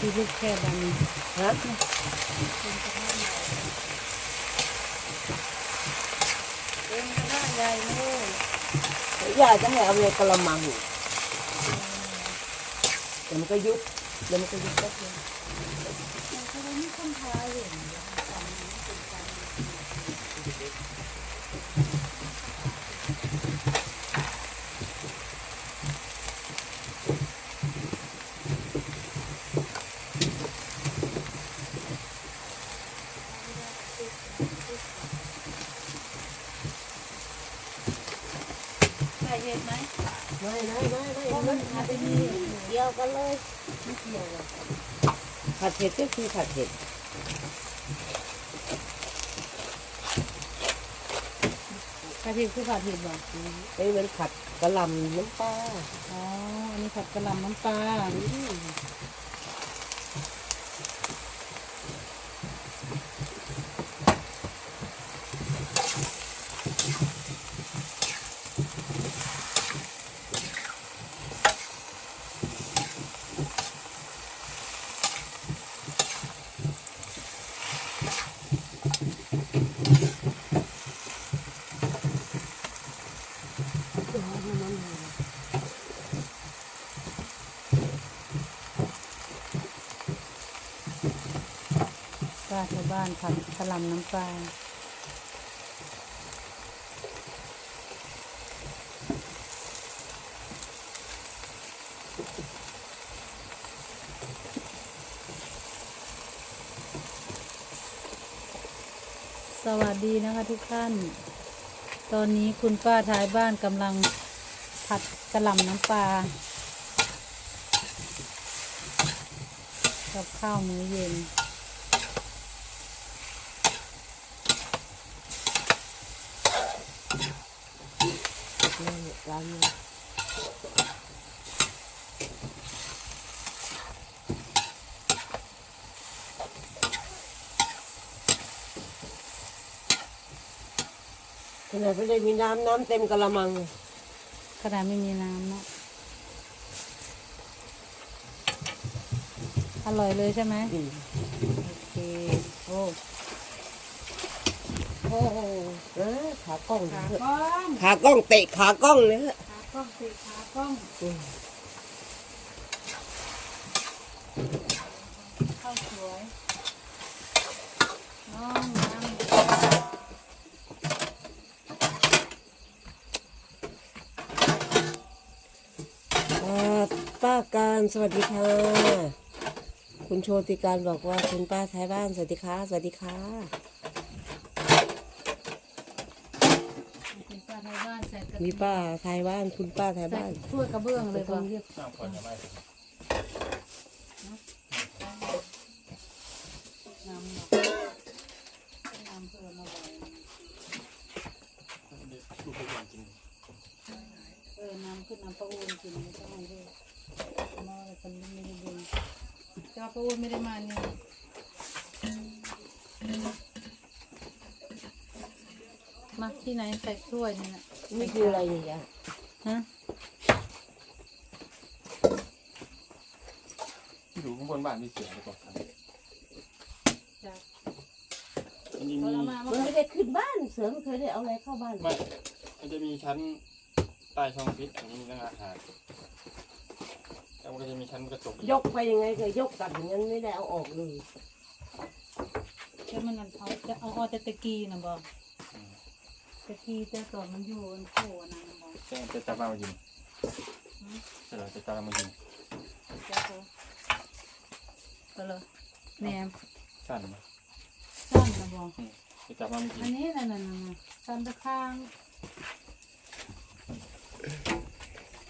ที่ลูกแค่บางนี้ฮะเป็นกระทะใหญ่เลยอยากจะให้เอาเลยกระมังอยู่เดี๋ยวมันก็ยุบเดี๋ยวมันก็ยุบแป๊บเดียว มันก็เลยมีคนทายเห็นอยู่ตอนนี้เป็นการ ใส่เห็ดไหมไม่ไม่ไม่ไม่เพราะมันทำเป็นเดียวกันเลยไม่เกี่ยวเลยผัดเผ็ดก็คือผัดเผ็ดผัดเห็ดคือผัดเผ็ดบ่ไอ้มันผัดกระหลำน้ำปลา อ๋อ อันนี้ผัดกะหล่ำน้ำปลาาชาวบ้านผัดกะล่ำน้ำปลาสวัสดีนะคะทุกท่าน ตอนนี้คุณป้าท้ายบ้านกำลังผัดกะหล่ำน้ำปลากับข้าวมื้อเย็น เนี่ย ร้านนี้ขนาดไม่ได้มีน้ำน้ำเต็มกระมังขนาดไม่มีน้ำเนาะอร่อยเลยใช่ไหมอืมโอเคโอ้โอ้โหเออขากล้องขาเถอะกล้องขากล้องเตะขากล้องเลยฮะขากล้องสิขากล้องอืมข้าวสวยน้องน้ำอ่าป้าการสวัสดีค่ะ คุณโชติการบอกว่าคุณป้าท้ายบ้านสวัสดีค่ะสวัสดีค่ะ มีป้าในบ้านใส่กระ มีป้าทายบ้านคุณป้าทายใส่บ้านถ้วยกระเบื้องเลยต้ป่ะองเรียกน้ำก่อนจะไม่น้ำเนาะน้ำเพิ่มมาไว้ดูไปก่อนกินเออน้ำขึ้นน้ำปลาอูนกินไม่ต้องเลยมอเลยคนไม่ได้ดูจ้าปลาอูนไม่ได้มานี่มาที่ไหนใส่ถ้วยนี่นะ นี่คืออะไรเนี่ยฮะที่ดูข้างบนบ้านมีเสียงไปก่อนครับจ้ามันจะพอมีเรามามันไม่ได้ขึ้นบ้านเสือไม่เคยได้เอาอะไรเข้าบ้านไม่มันจะมีชั้นใต้ช่องฟิตอันนี้มีตั้งอาหารแล้วมันก็จะมีชั้นกระจกยกไปยังไงก็ยกกลับอย่างนั้นไม่ได้เอาออกเลยจะมันนั่นเขาจะเอาออกแต่ตะกี้นะบอก ตะกี้แต่ตอนมันอยู่อันโผล่นั่นนะบอกใช่จะจับมายิงใช่เหรอจะจับมายิงจ้าเขาก็เลยแหนมสั้นไหมสั้นนะบอกอืมจะจับมาเมื่อกี้อันนี้น่ะน่ะน่ะน่ะซันตะคาง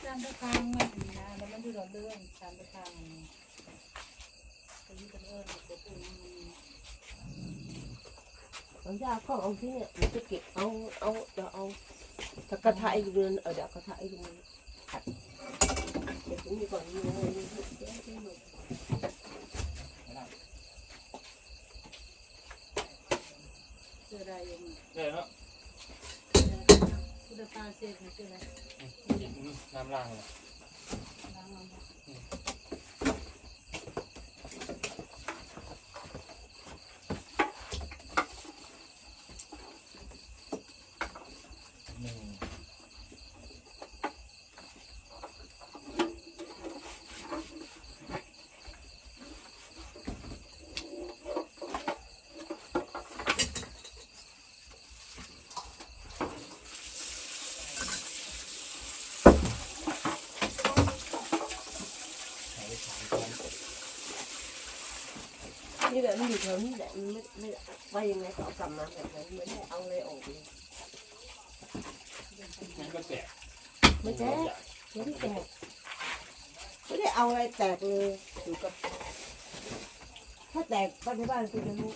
ซันตะคางมันนะแล้วมันอยู่ดอกเลื่อนซันตะคางอันนี้ตัวนี้เป็นเอิญตัวปูมัน เอายาก็เอาที่เนี่ยมันจะเก็บเอาเอาเดี๋ยวเอาถ้ากระทะไอ้เรือนเอาเดี๋ยวกระทะไอ้เรือนขัดเดี๋ยวผมมีก่อนมีอะไรมีเยอะแยะไปหมดเจออะไรอยู่มั้งได้แล้วพุทธตาเสกมันเจออะไรน้ำล้างเลยล้างเอามา หนึ่ง นี่แหละมัน อยู่แถวนี้แหละมันไม่ไม่ว่ายังไงก็เอากลับมาแบบนั้นไม่ได้เอาอะไรออกเลยงั้นก็แตกไม่แตกไม่ได้แตกไม่ได้เอาอะไรแตกเลยอยู่กับ ถ้าแตกก็ในบ้านคุณจะรู้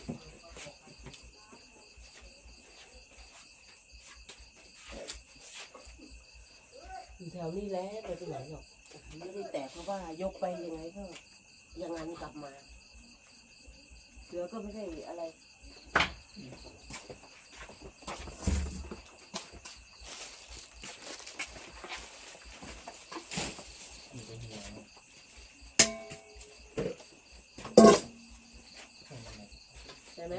อยู่แถวนี้แหละไปที่ไหนหรอกไม่ได้แตกเพราะว่ายกไปยังไงก็อยังงั้นกลับมา สือก็ไม่ได้อะไรมีเป็นเหี่ยวนะใช่ไหม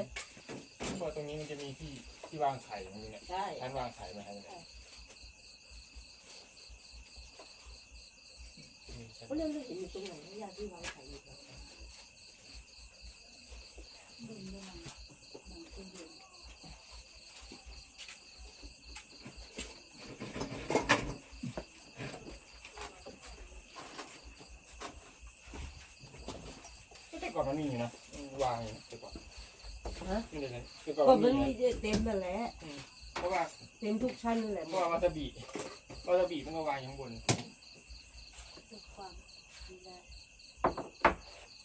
เพราะตรงนี้มันจะมีที่ที่วางไข่ตรงนี้เนี่ยใช่ชั้นวางไข่มาให้เนี่ยนี่ชั้นก็เรื่องนี้อยู่ตรงไหนยาที่วางไข่อยู่ครับ ดึงดึงมันมันเป็นเดือน แต่ก่อ นมันมีอยู่นะวางอยู่แต่ก่อนฮะนี่เลยนะแต่ก่อนก็มันมันมีมีนะเต็มนั่นแหละเพราะว่าเต็มทุกชั้นนั่นแหละเพราะว่าวาซาบิวาซาบิมันก็วางอยู่ข้างบนทุกความดีแล้ว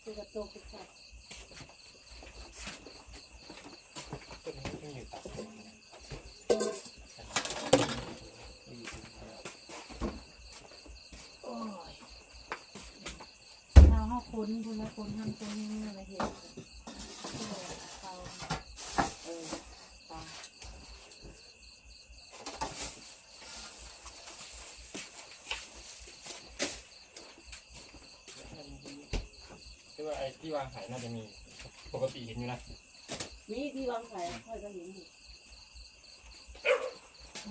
คือกระโตกกระจับ ต้นนี้มันอยู่ตัดต้นนี้นี่อยู่ที่ไหนอะ โอ้ย เอาห้า คนคุณละคนทำตัวนี้อะไรเห็นเขาเออตาคือว่าไอ้ที่วางไข่น่าจะมีปกติเห็นอยู่นะมีที่วางไข่ค่อยก็เห็นอยู่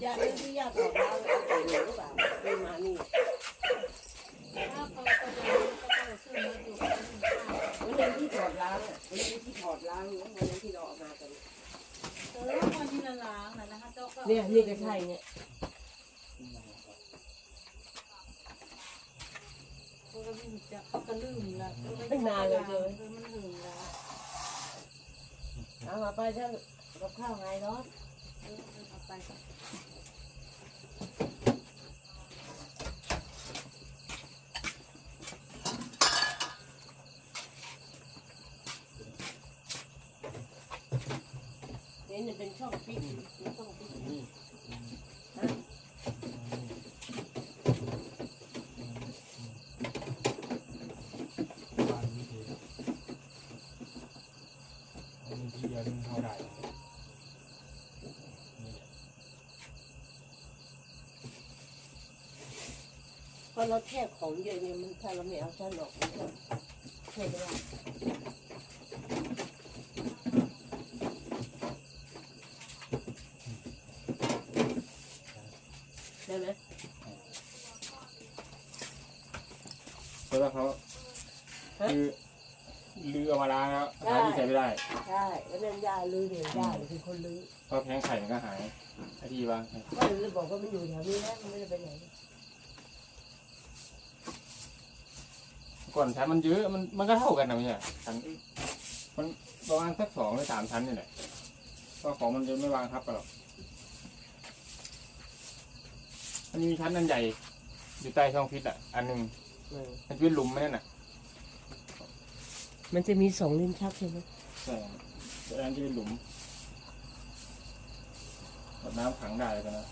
ยาเรื่องที่ยาถอดล้าเอาใส่หนูหรือเปล่าไม่มานี่ถ้าเขาจะเขาก็ซื้อมาอยู่ที่ข้าว วันนั้นที่ถอดล้างอะวันนั้นที่ถอดล้างเนี่ยวันนั้นที่เราเออกมากันเออวันที่ละล้างนะนะคะเจ้าก็เนี่ยนี่ก็ใช่เนี่ยเขาก็ลืมจะเขาก็ลืมละเออมันลืมละเอามาไปถ้ากับข้าวไงเนาะเอาไป เนี่ยเนี่ยเป็นช่องฟิตไม่ต้องฟิตนี่ฮะวางนี่ดีเอามีที่เดียวมันเท่าไหร่นี่แหละเพราะเราแทกของเยอะเนี่ยมันถ้าเราไม่เอาชั้นออกมันก็ใช่ไหมล่ะได้ไหม เพราะว่าเขาคือลือเอามาล้างแล้วหาที่ใส่ไม่ได้ ใช่แล้วนั่นย่าลือเนี่ยย่าเนี่ยเป็นคนลือ เพราะแพงไข่มันก็หายไอ้ที่วางไข่ ก็เลยบอกว่ามันอยู่แถวนี้นะมัน ไม่ได้ไปไหนก่อนชั้นมันเยอะมันมันก็เท่ากันนะไม่ใช่ชั้นมันประมาณสักสองหรือสามชั้นนี่แหละก็ของมันจะไม่วางทับกันหรอกอันนี้มีชั้นอันใหญ่อยู่ใต้ช่องฟิตอะ อันหนึ่งเออมันจะเป็นหลุมไหมนั่นน่ะมันจะมีสองลิ้นชักใช่ไหมใช่แต่อันที่เป็นหลุมแบบน้ำขังได้เลยกันนะ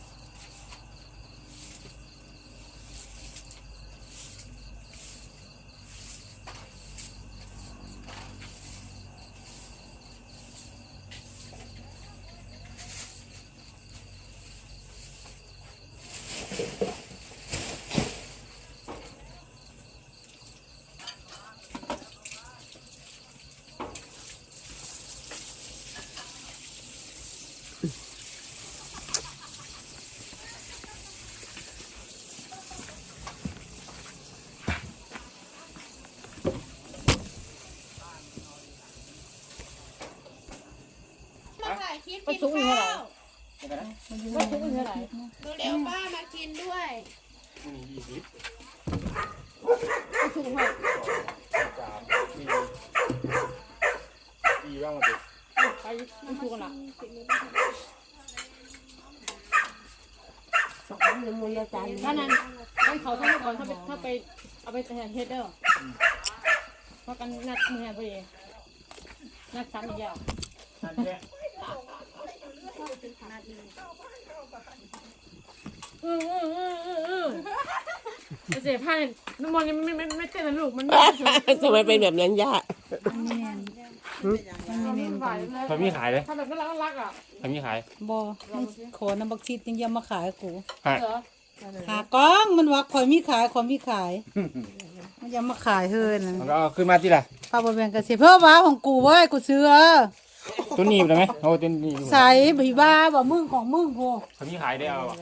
คลิปก็กินสูงอยู่เหร่ข้าวนี่กันนะก็สูงเท่าไหร่เร็วๆป้ามากินด้วยนี่ยี่สิบก็สูงเท่าไหร่สามสี่สี่บ้างมาสิไปไม่สูงกันหรอสองลิ้นมือยจานถ้านั้นให้เขาทำก่อนถ้าไปถ้าไปเอาไปเฮดเด้อเพราะกันนัดมือพอดีนัดซ้ำอีกอย่าง นั่นแหละอืออืออืออืออือเสียผ้าเนี่ยน้ำมันยังไม่ไม่ไม่เต้นนะลูกมันทำไมเป็นแบบนั้นย่ามันไหวเลยเขามีขายเลยถ้าแบบน่ารักน่ารักอะเขามีขายบอขอน้ำบักชีดยังยังมาขายกูเหรอหากล้องมันว่าขอยมีขายขอยมีขายมันยังมาขายเฮ้ยนมันก็ขึ้นมาที่ละป้าบอแบงกันเสียเพื่อว้าของกูเว้ยกูซื้อ ตัวหนี้ได้ไหมโอ้ตัวหนี้อยู่ใส่บีบ้าบ่มึงของมึงโพเขามีขายได้เอาอะ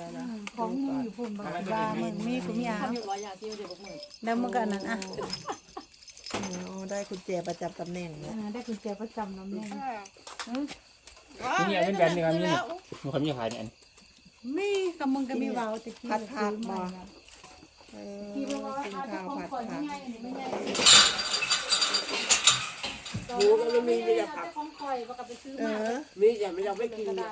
ของมึงอยู่พุ่นบ่บีบ้ามึงมีกูมีอะทำอยู่ร้อยอย่างที่เดี๋ยวบอกมือแล้วมึงก็อันนั้นอะอ๋อได้กุญแจประจำตำแหน่งเนี่ยอ่าได้กุญแจประจำน้ำแน่ตัวนี้เป็นแบรนด์หนึงครับนี่มันเขามีขายเนี่ยอันนี้มีกับมึงก็มีเว้าตะกี้ผัดผักมาบ่เออกินข้าวผัดผัก หมูก็ไม่มีมีแต่ผักของคอยว่ากับไปซื้อเอมาอมีแต่ไม่เราไม่กินก็เนี่ยได้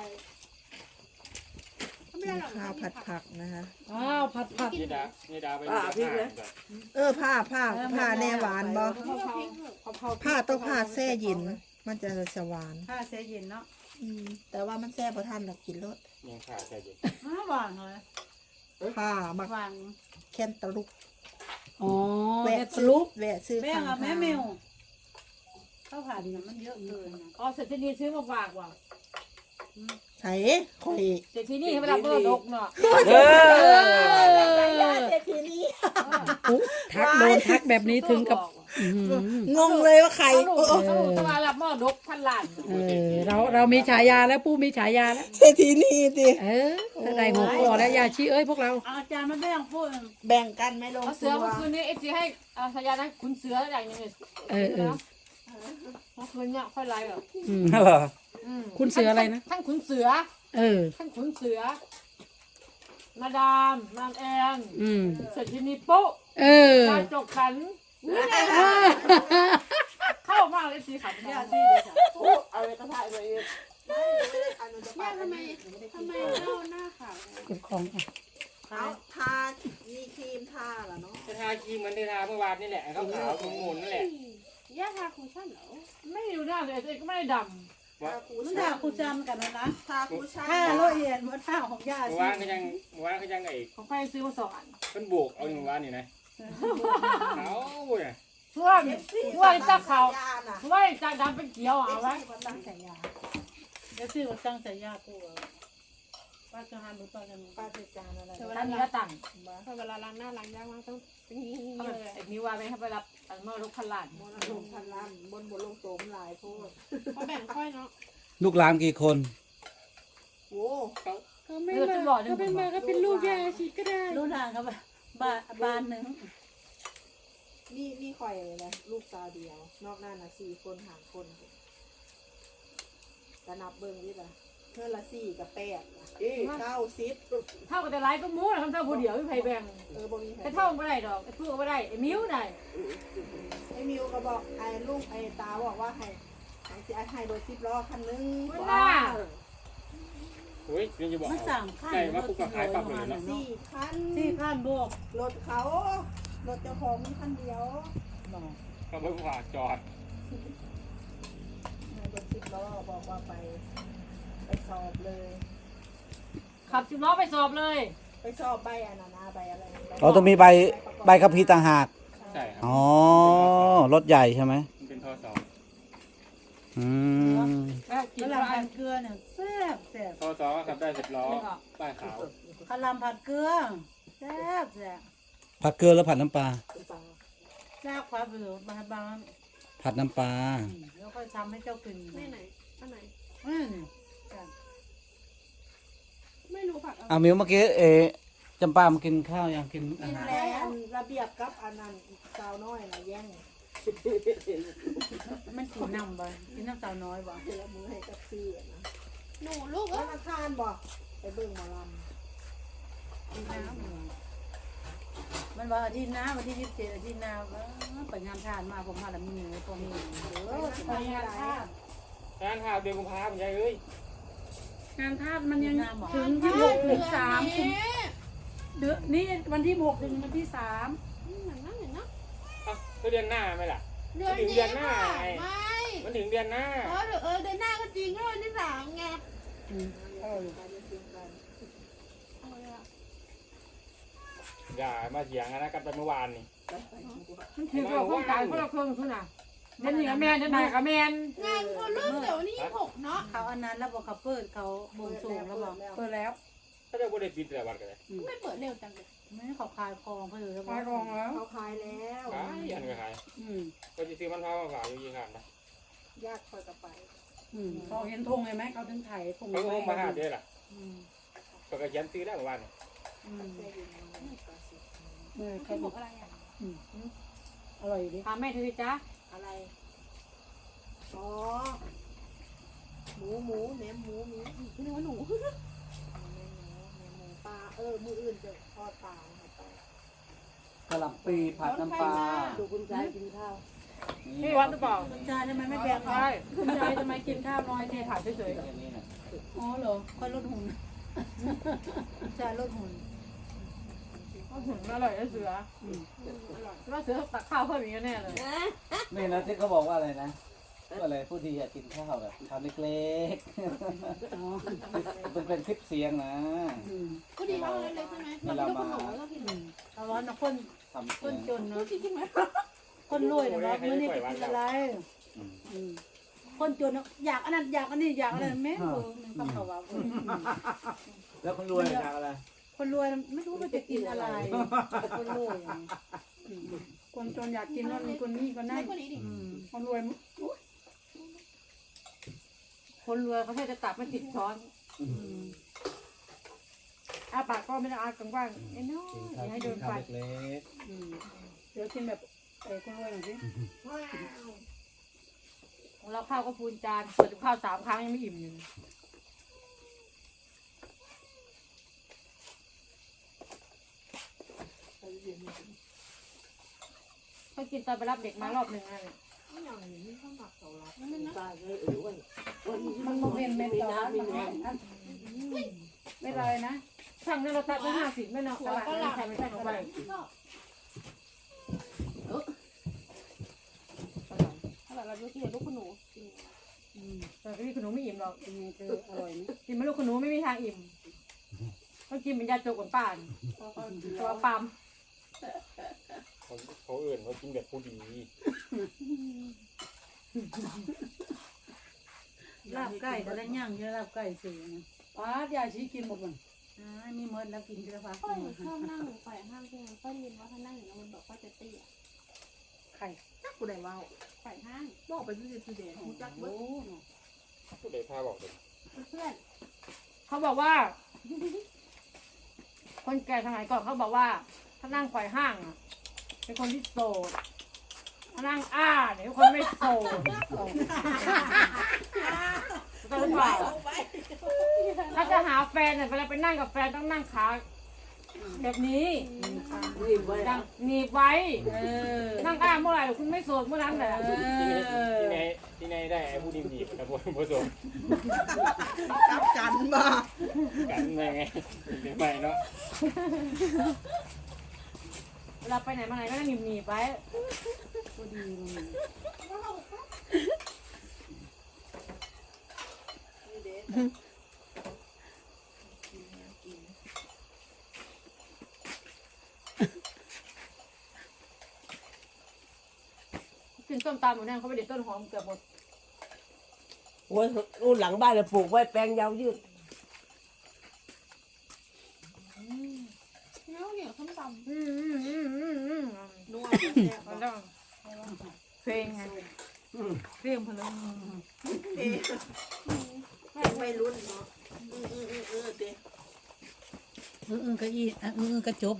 กินข้าวผัดผักนะคะ อ้าวผัดผัดนี่ดานี่ดาไปเออผ้าผ้าผ้าแน่หวานบ่ผ้าต้องผ้าแช่เย็นมันจะสหวานผ้าเสียเย็นเนาะอืมแต่ว่ามันแช่ประทันหรอกกินรสยังขาดใจอยู่อ้าววางเลยผ้ามักวางแค้นตะลุกอ๋อแวะเฮ็ดซื้อลุกแวะซื้อแม่ข้างอะแม่ทางเมว ข้าวผัดน่ะมันเยอะเกินนะอ๋อเสร็จที่นี่ซื้อมาฝากว่ะไถข่อยเสร็จที่นี่ให้เวลาเปิดดกเนาะเออเศรษฐีนี้ทักโดนทักแบบนี้ถึงกับอื้อหืองงเลยว่าใครสรุปสรุปตลาดรับมอดกพันล้านเออเราเรามีฉายาแล้วผู้มีฉายาแล้วเศรษฐีนี้สิเออถ้าได้หัวข้อแล้วยาชีเอ้ยพวกเราอาจารย์มาแบ่งพูดแบ่งกันไหม่ลงเอาเสืตัอวเมื่อคืนนี้เอฟซีให้อาสยานะคุณเสืออย่างนี้เออเออ เมื่อคืนเนี่ยค่อยไลฟ์แบบอืมเหรอคุณเสืออะไรนะ ท่านขุนเสือ เออ ท่านขุนเสือ มาดามนางแอนอืม เสร็จที่นี่โป๊ะเออกายจกขัน เข้ามากเลยสีขันเนี่ยสิเอาเลยกระทะไปเองเนี่ยทำไมทำไมเล่าหน้าขาวเก็บของอะเอาทามีครีมทาเหรอเนาะ จะทาครีมเหมือนที่ทาเมื่อวานนี่แหละขาวขาวๆหมุนๆนั่นแหละ ย่าทาคุชชั่นเหรอไม่ได้ดูหน้าเลยเองก็ไม่ได้ดทาคูมันชั่ด่านกูจำกันแล้วนะทาคูชั่นถ้าโลเอียดมันท่าของยาเมื่อชีวานก็ยังเมื่อวานก็ยังไอ้ำของใครซื้อมาสองอันเพิ่นโบกเอาอยู่เมื่อวานนี่นะเอาเว้ยเพื่อนเพื่อนจะเขายาน่ะเพื่อนจะดำเป็นเขียวเอาไว้ตั้งแต่ยาเดี๋ยวซื้อมาตั้งใจยากูเอาป้าจะหาดูป้าจะมีป้าจัดการอะไรท่านนี้ก็ตั้งพอเวลาล้างหน้าล้างยากมากต้องเป็นอย่างนี้เขาเลแบบยไอ้นิ้วว่าไปให้ไปรับ อันเมื่อลูกพันล้านลงพันล้านบนบนลงโตมหลายโพดเขาแบ่งค่อยเนาะลูกหลานกี่คน โอ้ก็ไม่เลือดมาจะหล่อหนึ่งก็ไม่มาก็เป็นลูกยาชีก็ได้รู้นางครับบ้านบ้านหนึ่งนี่นี่ข่อยเลยนะลูกสาวเดียว นอกนั้นน่ะสี่คนหาคนกระนับเบิ้งนี่ล่ะ เพื่อนละสี่กับแปดน่ะเก้าสิบเท่ากับแต่ไลฟ์ก็มู้นะทำเท่าผู้เดียวไม่ไพ่แบ่งเออบ่มีใครแต่เท่าไม่ได้ดอกไอ้พูดก็ไม่ได้ไอ้มิ้วได้ไอ้มิวก็บอกไอ้ลูกไอ้ตาบอกว่าให้ให้สิให้โดยสิบล้อคันนึงมันน่าอุ้ยยังจะบอกมันสั่งข้าวใช่ว่ากูก็ขายปรับเลยเนาะสี่คันที่ข้านบวกรถเขารถเจ้าของมีคันเดียวบอกเขาไม่ฝากจอดรถสิบล้อบอกว่าไป ไปสอบเลย ขับสิบล้อไปสอบเลย ไปสอบใบอันนั้นนะใบอะไรใบเราต้องมีใบใบขับขี่ต่างหาก ใช่ครับอ๋อ รถใหญ่ใช่ไหมมันเป็นท่อสองอืมแล้วกินข้าวอะไร ลำผัดเกลือเนี่ยแซ่บแซ่บท่อสองก็ขับได้สิบล้อป้ายขาวข้าวลำผัดเกลือแซ่บแซ่บผัดเกลือแล้วผัดน้ำปลา แซ่บครับหรือบางบางผัดน้ำปลา แล้วก็ทำให้เจ้ากินไม่ไหนอันไหนอืม ไม่รู้ผักอะไรเอามิวเมื่อกี้เอจำปามากินข้าวยังกินอาหารแล้วอันระเบียบกับอันนั้นสาวน้อยนะแย่งมันกินน้ำบ่กินน้ำสาวน้อยบ่เจอมือให้กับซี่อะนะหนูลูกวัเอ้นอังคารบอกไปเบิ่งหมอลกินน้ำบ่มันว่าอาทิตย์หน้าวันที่ยี่สิบเจ็ดอาทิตย์หน้าว่าไปงานทานมาผมมาแล้วมีหนูพอมีำเออสิไปงานทาสงานหาเดือนกุมภาพันธ์ยายเอ้ย งานทาสมันยังถึถึงงที่ที่หหกกถึถึงงสาสามมถึงเดือนนี้วันที่หกถึงวันที่สามเหมือนนั่นเห็นนะอะก็เดือนหน้าไหมล่ะ เดือนถึงนี้เดือนหน้าค่ะไงไม่มันถึงเดือนหน้า เออเดี๋ยวเออเดือนหน้าก็จริงก็วันที่สามไงเออไปเบิ่งกันเอาเลยอะอย่ามาเถียงกันนะกันไปเมื่อวานนี่ไปไปดูว่ามันถือว่าคนขายคนละเครื่องคุณน่ะ เดี๋ยวนี้กับแมนเดี๋ยวนี้กับแมนงานคนเริ่มเดี๋ยววันที่ยี่สิบหกเนาะเขาอันนั้นแล้วบอกเขาเปิดเขาบวงสรวงแล้วบอกเปิดแล้วถ้าจะบ่ได้ปิดแต่วันกันเลยไม่เปิดเร็วจังเลยไม่เขาคลายคลองเขาเลยแล้วขายของแล้ว เขาขายแล้วขายยันก็ขายอืมก็จะซื้อมันพร้าวมาฝากอยู่ยี่ห้อนะญาติคอยกับไปอืมเขาเห็นธงเห็นไหมเขาถึงไถ่ธงเขาก็คงมาหาเด้อล่ะอืมก็กระยันซื้อได้เมื่อวานนี่อืมแค่อยู่ในนี้ก็สิเออยี่เขาสิบบหอกกอะไรอะอืมอร่อยดิถามแม่เธอสิจ๊ะ อะไร อ๋อ หมูหมูแหนมหมูหมีพี่นึกว่าหนูแหนมหมูแหนมหมูปลา เออ มืออื่นจะทอดปลาให้ไปกะหล่ำปีผัดน้ำปลาดูคุณชายกินข้าวพี่วัดหรือเปล่าคุณชายทำไมไม่แบกเขาใช่คุณยายทำไมกินข้าวน้อยเทถ่ายเฉยอ๋อเหรอค่อยลดหุ่นคุณชายลดหุ่นๆก็ ถึงอร่อยไอ้เสืออว่าเสือตักข้าวเพิ่มอีกแน่เลยนี่นะที่เขาบอกว่าอะไรนะว่าอะไรผู้ดีอยากกินข้าวแบบทำเล็กอ๋อๆเป็นเป็นคลิปเสียงนะอืมก็ดีเท่าเล็กๆใช่ไหมเวลามาแล้วกินอืมเอาว่านะคนทำคเสียนงจนเนาะกินกินไหมคนรวยเนาะมื้อนี้จะกินอะไรอืมอืมคนจนเนาะอยากอันนั้นอยากอันนี้อยากอันนั้นแม่เออมันก็เขาว่าเออแล้วคนรวยอยากอะไร คนรวยไม่รู้ว่าจะกินอะไรคนรวยอะอืมคนจนอยากกินนั่นคนนี้ก็ไม่นั่นคนนี้ดิอืมคนรวยคนรวยเขาแค่จะตักไม่ติดช้อนอืมอาปากก็ไม่ได้อากกว้างๆไอ้น้อยอย่าให้โดนไฟเล็กอืมเดี๋ยวกินแบบไอ้คนรวยหน่อยสิว้าวของเราข้าวก็พูนจานเปิดกับข้าวสามครั้งยังไม่อิ่มอยู่ เขากินตอนไปรับเด็กมารอบหนึ่งนั่นแหละอย่างนี้ข้าวหมักเสาลัดนั่นนะตายเมันโมเป็นเม็ดต่อมันแห้งอันไม่ไรนะช่งนั้นเราตัดไว้ห้าสิบไม่เนาะตลาดนี้ใครไม่ใช่ของไปถ้าแบบเราดูที่เห็นลูกคุณหนูกินอืมแต่พี่ขนมไม่อิ่มหรอกเป็นไงเธอร่อยไหมกินไม่ลูกขนมไม่มีทางอิ่มก็กินเป็นยาโจกกับป้านตัวปั๊ม เขาเขาเอื่นเขากินแบบผู้ดีลาบไก่แต่ละย่างเยอะลาบไก่เสียนะป้าดยาชี้กินหมดมันอ่ามีเมิดแล้วกินเยอะพักค่อยชอบนั่งไปห้างใช่ไหมค่อยยินว่าถ้านั่งอยู่แล้วมันบอกว่าจะเตี้ยไข่นักกูได้ว้าวไปห้างบอกไปที่เด็ดที่เด็ดรู้จักเบิโอ้ดผู้ใดพาบอกเลยเพื่อนเขาบอกว่า คนแก่สมัยก่อนเขาบอกว่า ถ้านั่งไขว่ห้างอะเป็นคนที่โสดถ้านั่งอ้าเนี่ยเป็นคนไม่โสดก็หรือเปล่าถ้าจะหาแฟนเนี่ยเวลาไปนั่งกับแฟนต้องนั่งขาแบบนี้รีบไว้ดังหนีบไว้เออนั่งอ้างเมื่อไหร่คุณไม่โสดเมื่อนั้นแหละเอที่อไหนที่ไหนได้ไอ้ผู้ดีมีกับผู้ผู้สมกลับกันบ่กันได้ไงเป็นไปเนาะ เวลาไปไหนมาไหนก็ต้องหนีบหนีบไว้ผู้ดีเลยกินส้มตำหมูแดงเขาไปเด็ดต้นหอมเกือบหมด โอ้ยนู่นหลังบ้านเราปลูกไว้แปลงยาวยืด เนื้อเหนียวส้มต อืมอืมอืมอืมอืมำนัวแซ่บ มันต้องเพลงไงเพลงพลัง ไม่รุ่นเนาะอืออืออืออือเด้ เออเออก็อี เออเออก็จบ